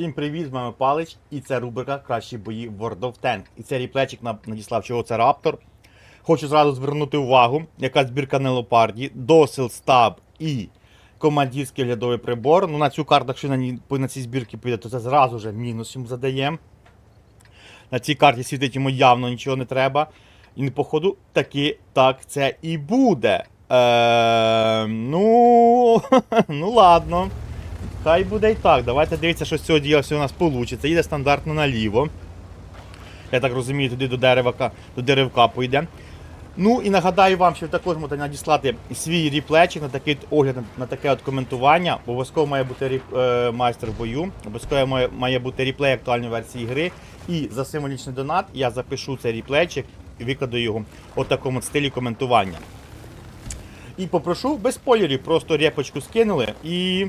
Всім привіт, з вами Палич, і це рубрика Кращі бої World of Tank. І це ріплечик на- надіслав, чого це Раптор. Хочу зразу звернути увагу, яка збірка на леопарді, досил стаб і командирський глядовий прибор. Ну на цю карту, якщо на, на цій збірці піде, то це зразу же мінус йому задаємо. На цій карті світить йому явно нічого не треба. І походу таки так це і буде. Е, ну, ну ладно. Хай буде і так. Давайте дивіться, що з цього діла у нас вийде. Їде стандартно наліво. Я так розумію, туди до деревка, до деревка пойде. Ну і нагадаю вам, що також можете надіслати свій ріплечик на такий огляд, на, таке от коментування. Обов'язково має бути ріп, е, майстер в бою, обов'язково має, має бути ріплей актуальної версії гри. І за символічний донат я запишу цей ріплейчик і викладу його у такому стилі коментування. І попрошу без спойлерів, просто репочку скинули і.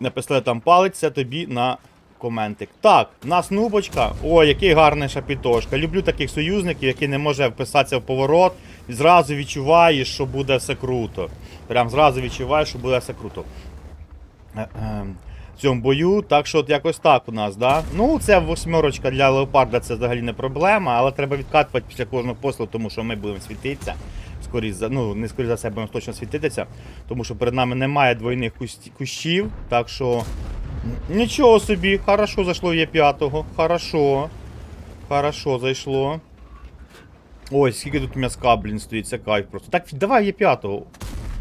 Написали там палець, це тобі на коментик. Так, в нас нубочка. Ой, який гарний шапітошка. Люблю таких союзників, які не може вписатися в поворот. І зразу відчуваєш, що буде все круто. Прям зразу відчуваєш, що буде все круто. В цьому бою, так що от якось так у нас, да? Ну, це восьмерочка для леопарда, це взагалі не проблема, але треба відкатувати після кожного пострілу, тому що ми будемо світитися. Скоріше за, ну, не скоріше за все, будемо точно світитися, тому що перед нами немає двойних кущів, так що. Нічого собі, хорошо зайшло є п'ятого. Хорошо. Хорошо зайшло. Ой, скільки тут м'язка, блін, стоїть, це кайф просто. Так, давай є п'ятого.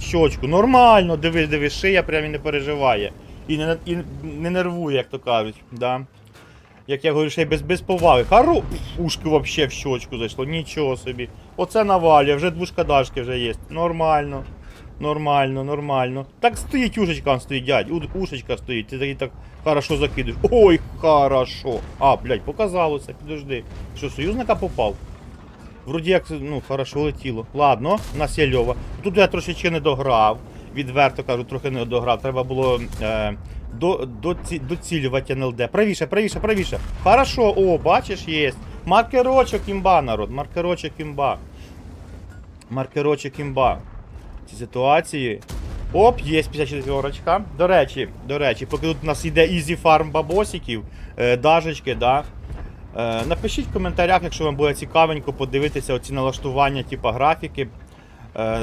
Щочку, нормально, дивись, дивись, шия прям і не переживає. І не, і не нервує, як то кажуть. Да. Як я говорю, ще й без, без поваги. Харо, Пф, ушки вообще в щочку зайшло, нічого собі. Оце навалює, вже двушкадашки вже є. Нормально. Нормально, нормально. Так стоїть ушечка, стоїть, дядь. Ушечка стоїть, ти такий так хорошо закидуєш. Ой, хорошо. А, блядь, показалося, підожди. Що, союзника попав? Вроді як, ну, хорошо летіло. Ладно, у нас є льова. Тут я трошечки не дограв. Відверто кажу, трохи не дограв. Треба було е, до, до, доцілювати НЛД. Правіше, правіше, правіше. Хорошо, о, бачиш, є. Маркерочок імба, народ. Маркерочок імба. Маркерочок імба. Ці ситуації. Оп, є 54 До речі, до речі, поки тут у нас йде ізі фарм бабосиків, е, дажечки, да. Е, напишіть в коментарях, якщо вам буде цікавенько подивитися оці налаштування, типу графіки,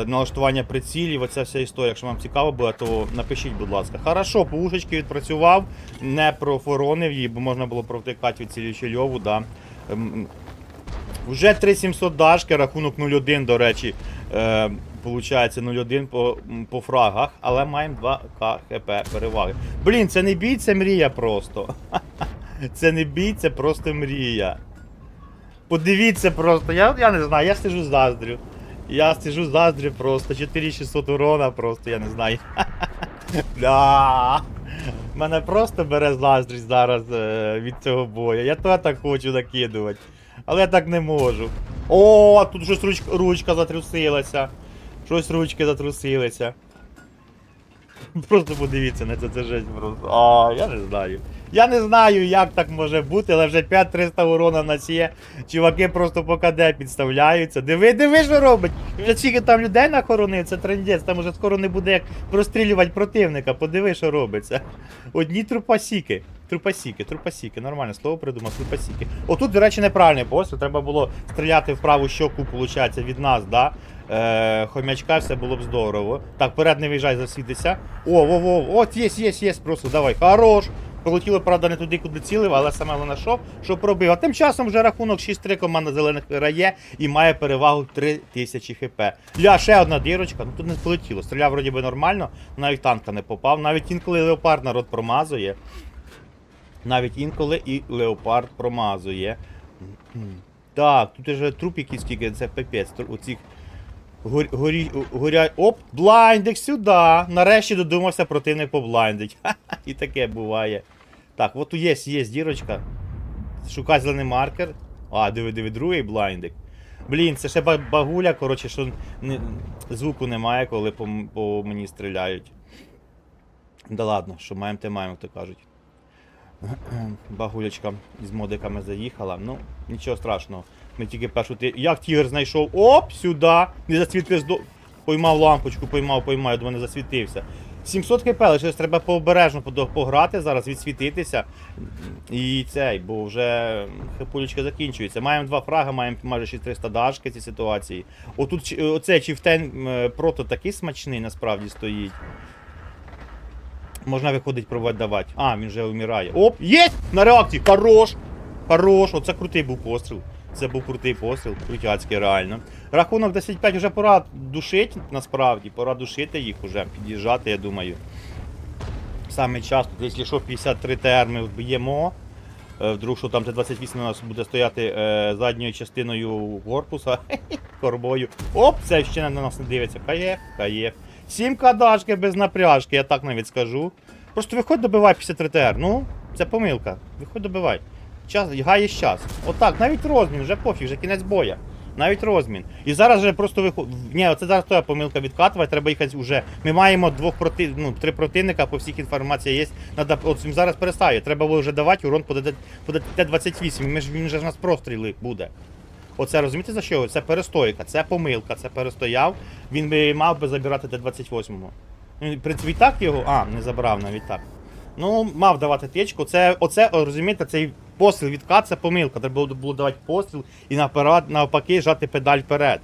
налаштування прицілів, оця вся історія. Якщо вам цікаво буде, то напишіть, будь ласка. Хорошо, по ушечки відпрацював, не профоронив її, бо можна було провтикати від цілі льову, да. Ем, вже 3700 дашки, рахунок 0-1, до речі. Е, Получається 0-1 по, по фрагах, але маємо 2К ХП переваги. Блін, це не бій, це мрія просто. Це не бій, це просто мрія. Подивіться просто, я, я не знаю, я стежу заздрю. Я стежу заздрю просто. 4600 урона просто, я не знаю. Да. Мене просто бере заздрість зараз е, від цього бою. Я то так хочу накидувати. Але я так не можу. О, тут щось ручка, ручка затрусилася. Щось ручки затрусилися. Просто подивіться на це, це жесть просто. А, я не знаю. Я не знаю, як так може бути, але вже 5300 урона в нас є. Чуваки просто по КД підставляються. Диви, диви, що робить. Вже скільки там людей нахоронив, це трендець, там уже скоро не буде як прострілювати противника. Подиви, що робиться. Одні трупасіки. Трупасіки, трупасіки, нормальне слово придумав, трупасіки. Отут, до речі, неправильний постріл, треба було стріляти в праву щоку, виходить, від нас, да? Е, хомячка, все було б здорово. Так, вперед не виїжджай, засвітися. О, о, о, от є, є, є, просто давай, хорош. Полетіло, правда, не туди, куди цілив, але саме головне що, що пробив. А тим часом вже рахунок 6-3 команда зелених грає і має перевагу 3000 хп. Ля, ще одна дірочка, ну тут не полетіло. Стріляв вроді би нормально, навіть танка не попав. Навіть інколи леопард народ промазує. Навіть інколи і леопард промазує. Так, тут вже трупики скільки, це пипець. тру- Оцих гор, горі, горя... Оп, блайндик сюди. Нарешті додумався противник поблайндить. Ха-ха, І таке буває. Так, от є, є дірочка. Шукай зелений маркер. А, диви, диви, другий блайндик. Блін, це ще багуля, коротше, що звуку немає, коли по, по мені стріляють. Да ладно, що маємо, те маємо, як то кажуть. Багулячка з модиками заїхала. Ну, нічого страшного. Ми тільки першу ти. Як тігр знайшов? Оп, сюди! Не засвітився до. Поймав лампочку, поймав, поймав, я думаю, не засвітився. 700 хп, лише треба пообережно пограти зараз, відсвітитися. І цей, бо вже хипулечка закінчується. Маємо два фрага, маємо майже 6300 дашки в цій ситуації. Отут оцей Чіфтен е, прото такий смачний насправді стоїть. Можна виходить пробувати давати. А, він вже вмирає. Оп! Є! На реакції! Хорош! Хорош! Оце крутий був постріл. Це був крутий постріл, крутяцький реально. Рахунок 10-5 вже пора душити, насправді, пора душити їх уже, під'їжджати, я думаю. Саме час, тут, якщо що, 53 ТР ми вб'ємо. Е, Вдруг, що там Т-28 у нас буде стояти е, задньою частиною корпуса, корбою. Оп, це ще на нас не дивиться. Каєх, каєх. Сім кадашки без напряжки, я так навіть скажу. Просто виходь добивай 53 ТР. Ну, це помилка. Виходь добивай. Час, гаєш час. Отак, навіть розмін, вже пофіг, вже кінець боя. Навіть розмін. І зараз вже просто виход... Ні, оце зараз твоя помилка відкатувати, треба їхати вже. Ми маємо двох проти... ну, три противника, по всіх інформація є. Надо... От зараз перестає. Треба було вже давати урон по Т-28. Ми ж він же ж нас простріли буде. Оце розумієте за що? Це перестойка, це помилка, це перестояв. Він би мав би забирати Т-28. Він, В так його. А, не забрав навіть так. Ну, мав давати течку. Це, оце, розумієте, цей постріл відкат це помилка. Треба було, давати постріл і навпаки жати педаль вперед.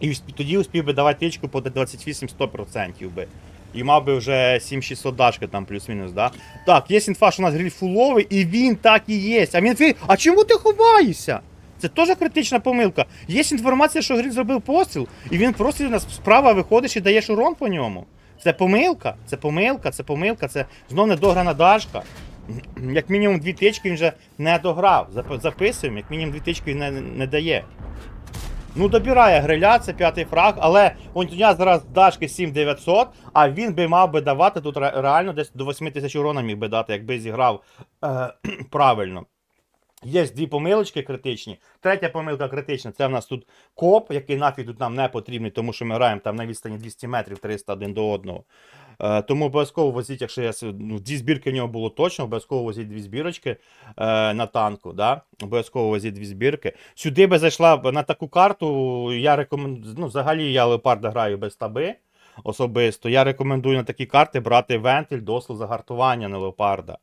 І тоді успів би давати тичку по Т-28 100% би. І мав би вже 7600 дашки там плюс-мінус, да? Так, є інфа, що у нас гриль фуловий, і він так і є. А він а чому ти ховаєшся? Це теж критична помилка. Є інформація, що гриль зробив постріл, і він просто справа виходиш і даєш урон по ньому. Це помилка, це помилка, це помилка, це знов недограна дашка. Як мінімум дві тички він вже не дограв. Записуємо, як мінімум дві тички він не, не дає. Ну, добирає гриля, це п'ятий фраг, але у нього зараз дашки 7900, а він би мав би давати тут реально десь до 8000 урона міг би дати, якби зіграв е, правильно. Є дві помилочки критичні. Третя помилка критична це в нас тут коп, який нафіг тут нам не потрібний, тому що ми граємо там на відстані 200 метрів 300 один до одного. Е, тому обов'язково возіть, якщо я ну, дві збірки в нього було точно, обов'язково возіть дві збірочки е, на танку. Да? Обов'язково возіть дві збірки. Сюди би зайшла на таку карту. Я рекомендую. Ну, взагалі я леопарда граю без таби особисто. Я рекомендую на такі карти брати вентиль, досл загартування на леопарда.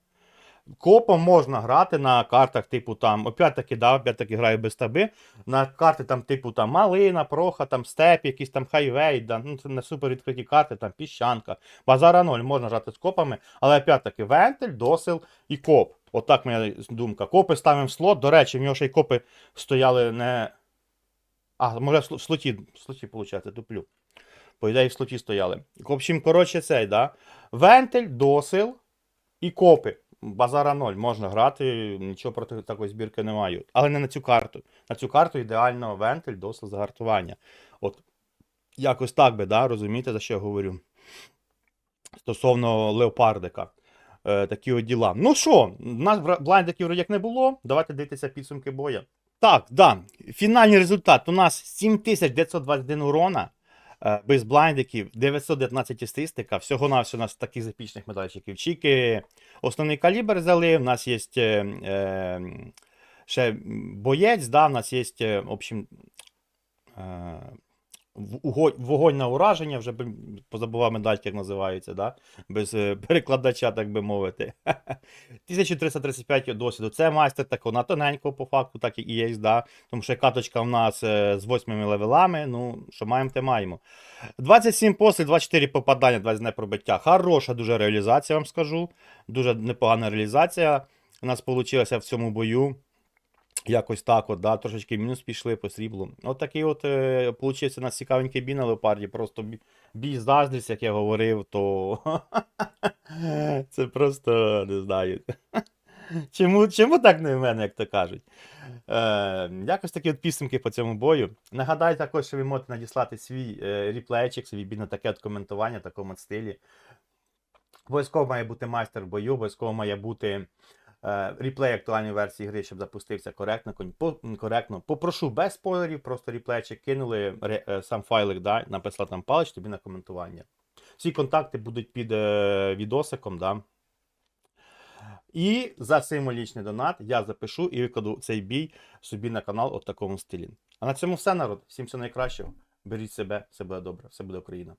Копом можна грати на картах, типу там, опять-таки, да, опять-таки граю без таби. На карти там, типу там Малина, Проха, там Степ, якісь там хайвей, да, ну, це не супер відкриті карти, там піщанка. Базара 0 можна грати з копами, але опять-таки вентиль, досил і коп. Отак моя думка. Копи ставимо в слот. До речі, в нього ще й копи стояли не. А, може в слоті, в слоті, виходить, туплю. По ідеї, в слоті стояли. В общем, коротше, цей, да. Вентиль, досил і копи. Базара 0, можна грати, нічого проти такої збірки не маю. Але не на цю карту. На цю карту ідеально вентиль, досил загартування. От якось так би, да, розумієте, за що я говорю? Стосовно леопардика. Е, такі от діла. Ну що, у нас блайндиків як не було. Давайте дивитися підсумки боя. Так, да. Фінальний результат. У нас 7921 урона. Е, Без блайндиків, 919 стистика, Всього на у нас таких запічних медальчиків. Чіки, основний калібр взяли. У нас є е, е, ще боєць, да, у нас є, е, в общем, е, в- вогонь на ураження, вже позабував медальки, як називаються, да? без е, перекладача, так би мовити. 1335 досвіду. Це майстер такого на тоненького, по факту, так і є, да? тому що каточка в нас е, з 8 левелами, ну, що маємо, те маємо. 27 постріл, 24 попадання, 20 пробиття. Хороша дуже реалізація, вам скажу. Дуже непогана реалізація у нас вийшла в цьому бою. Якось так, от, да, трошечки мінус пішли по сріблу. От такий от е, получився нас цікавенький бій на леопарді. Просто бі- бій заздрість, як я говорив, то це просто не знаю. Чому, чому так не в мене, як то кажуть? Е, якось такі от підсумки по цьому бою. Нагадаю також, що ви можете надіслати свій е, ріплейчик, свій бій на таке от коментування в такому от стилі. Обов'язково має бути майстер бою, обов'язково має бути ріплей актуальної версії гри, щоб запустився коректно. коректно. Попрошу без спойлерів, просто ріплейчик кинули е, сам файлик, да, написала там палич тобі на коментування. Всі контакти будуть під е, відосиком. Да. І за символічний донат я запишу і викладу цей бій собі на канал от такому стилі. А на цьому все, народ. Всім всього найкращого. Беріть себе, все буде добре, все буде Україна.